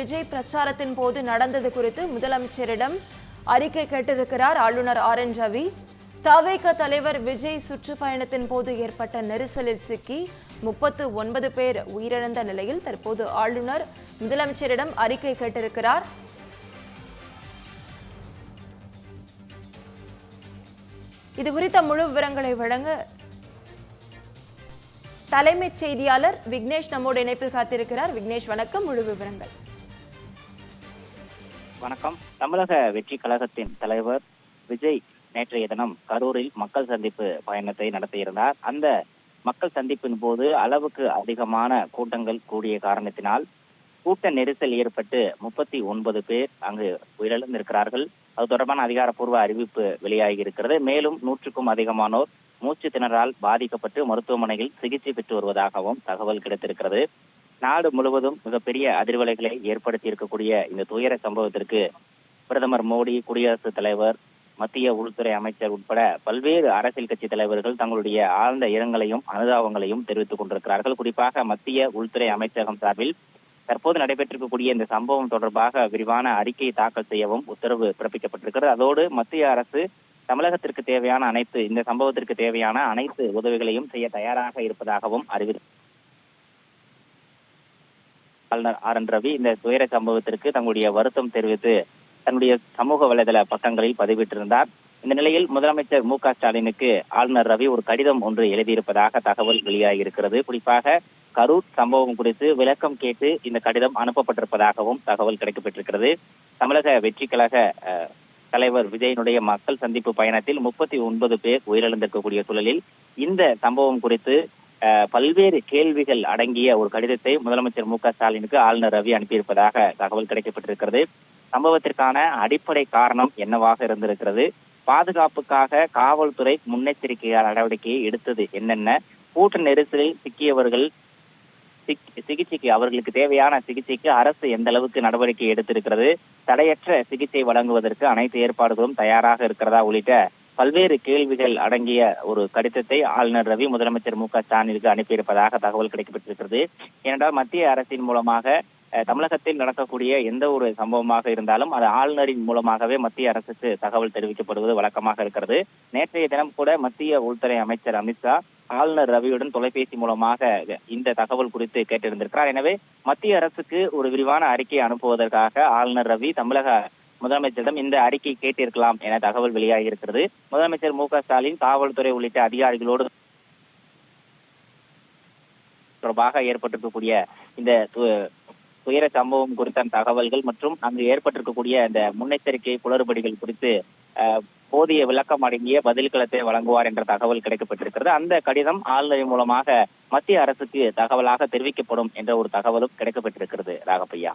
விஜய் பிரச்சாரத்தின் போது நடந்தது குறித்து முதலமைச்சரிடம் அறிக்கை கேட்டிருக்கிறார் ஆளுநர் ஆர் என் ரவி. தவேக தலைவர் விஜய் சுற்றுப்பயணத்தின் போது ஏற்பட்ட நெரிசலில் சிக்கி முப்பத்து ஒன்பது பேர் உயிரிழந்த நிலையில் தற்போது ஆளுநர் முதலமைச்சரிடம் அறிக்கை கேட்டிருக்கிறார். இது குறித்த முழு விவரங்களை வழங்க தலைமைச் செய்தியாளர் விக்னேஷ் நம்மோடு இணைப்பில் காத்திருக்கிறார். விக்னேஷ் வணக்கம். முழு விவரங்கள். வணக்கம். தமிழக வெற்றி கழகத்தின் தலைவர் விஜய் நேற்றைய தினம் கரூரில் மக்கள் சந்திப்பு பயணத்தை நடத்தியிருந்தார். அந்த மக்கள் சந்திப்பின் போது அளவுக்கு அதிகமான கூட்டங்கள் கூடிய காரணத்தினால் கூட்ட நெரிசல் ஏற்பட்டு முப்பத்தி ஒன்பது பேர் அங்கு உயிரிழந்திருக்கிறார்கள். அது தொடர்பான அதிகாரப்பூர்வ அறிவிப்பு வெளியாகி இருக்கிறது மேலும் நூற்றுக்கும் அதிகமானோர் மூச்சு திணறால் பாதிக்கப்பட்டு மருத்துவமனையில் சிகிச்சை பெற்று வருவதாகவும் தகவல் கிடைத்திருக்கிறது. நாடு முழுவதும் மிகப்பெரிய அதிர்வலைகளை ஏற்படுத்தி இருக்கக்கூடிய இந்த துயர சம்பவத்திற்கு பிரதமர் மோடி குடியரசுத் தலைவர் மத்திய உள்துறை அமைச்சர் உட்பட பல்வேறு அரசியல் கட்சி தலைவர்கள் தங்களுடைய ஆழ்ந்த இரங்கலையும் அனுதாபங்களையும் தெரிவித்துக் கொண்டிருக்கிறார்கள். குறிப்பாக மத்திய உள்துறை அமைச்சகம் சார்பில் தற்போது நடைபெற்றிருக்கக்கூடிய இந்த சம்பவம் தொடர்பாக விரிவான அறிக்கையை தாக்கல் செய்யவும் உத்தரவு பிறப்பிக்கப்பட்டிருக்கிறது. அதோடு மத்திய அரசு தமிழகத்திற்கு தேவையான அனைத்து இந்த சம்பவத்திற்கு தேவையான அனைத்து உதவிகளையும் செய்ய தயாராக இருப்பதாகவும் அறிவித்து ஆளுநர் ஆர் என் ரவி இந்த துயர சம்பவத்திற்கு தங்களுடைய வருத்தம் தெரிவித்து தன்னுடைய சமூக வலைதள பக்கங்களில் பதிவிட்டிருந்தார். இந்த நிலையில் முதலமைச்சர் மு க ஸ்டாலினுக்கு ஆளுநர் ரவி ஒரு கடிதம் ஒன்று எழுதியிருப்பதாக தகவல் வெளியாகியிருக்கிறது. குறிப்பாக கரூர் சம்பவம் குறித்து விளக்கம் கேட்டு இந்த கடிதம் அனுப்பப்பட்டிருப்பதாகவும் தகவல் கிடைக்கப்பட்டிருக்கிறது. தமிழக வெற்றி கழக அஹ், தலைவர் விஜயனுடைய மக்கள் சந்திப்பு பயணத்தில் முப்பத்தி ஒன்பது பேர் உயிரிழந்திருக்கக்கூடிய சூழலில் இந்த சம்பவம் குறித்து பல்வேறு கேள்விகள் அடங்கிய ஒரு கடிதத்தை முதலமைச்சர் மு க ஸ்டாலினுக்கு ஆளுநர் ரவி அனுப்பியிருப்பதாக தகவல் கிடைக்கப்பட்டிருக்கிறது. சம்பவத்திற்கான அடிப்படை காரணம் என்னவாக இருந்திருக்கிறது? பாதுகாப்புக்காக காவல்துறை முன்னெச்சரிக்கை நடவடிக்கையை எடுத்தது என்னென்ன? கூட்ட நெரிசலில் சிக்கியவர்கள் சிகிச்சைக்கு அவர்களுக்கு தேவையான சிகிச்சைக்கு அரசு எந்த அளவுக்கு நடவடிக்கை எடுத்திருக்கிறது? தடையற்ற சிகிச்சை வழங்குவதற்கு அனைத்து ஏற்பாடுகளும் தயாராக இருக்கிறதா? உள்ளிட்ட பல்வேறு கேள்விகள் அடங்கிய ஒரு கடிதத்தை ஆளுநர் ரவி முதலமைச்சர் மு க ஸ்டாலினுக்கு அனுப்பியிருப்பதாக தகவல் கிடைக்கப்பட்டிருக்கிறது. ஏனென்றால் மத்திய அரசின் மூலமாக தமிழகத்தில் நடக்கக்கூடிய எந்த ஒரு சம்பவமாக இருந்தாலும் அது ஆளுநரின் மூலமாகவே மத்திய அரசுக்கு தகவல் தெரிவிக்கப்படுவது வழக்கமாக இருக்கிறது. நேற்றைய தினம் கூட மத்திய உள்துறை அமைச்சர் அமித்ஷா ஆளுநர் ரவியுடன் தொலைபேசி மூலமாக இந்த தகவல் குறித்து கேட்டிருந்திருக்கிறார். எனவே மத்திய அரசுக்கு ஒரு விரிவான அறிக்கை அனுப்புவதற்காக ஆளுநர் ரவி தமிழக முதலமைச்சரிடம் இந்த அறிக்கை கேட்டிருக்கலாம் என தகவல் வெளியாகி இருக்கிறது முதலமைச்சர் மு க ஸ்டாலின் காவல்துறை உள்ளிட்ட அதிகாரிகளோடு தொடர்பாக ஏற்பட்டிருக்கக்கூடிய இந்த துயர சம்பவம் குறித்த தகவல்கள் மற்றும் அங்கு ஏற்பட்டிருக்கக்கூடிய இந்த முன்னெச்சரிக்கை குளறுபடிகள் குறித்து அஹ், போதிய விளக்கம் அடங்கிய பதில்களத்தை வழங்குவார் என்ற தகவல் கிடைக்கப்பட்டிருக்கிறது. அந்த கடிதம் ஆளுநர் மூலமாக மத்திய அரசுக்கு தகவலாக தெரிவிக்கப்படும் என்ற ஒரு தகவலும் கிடைக்கப்பட்டிருக்கிறது ராகப்பையா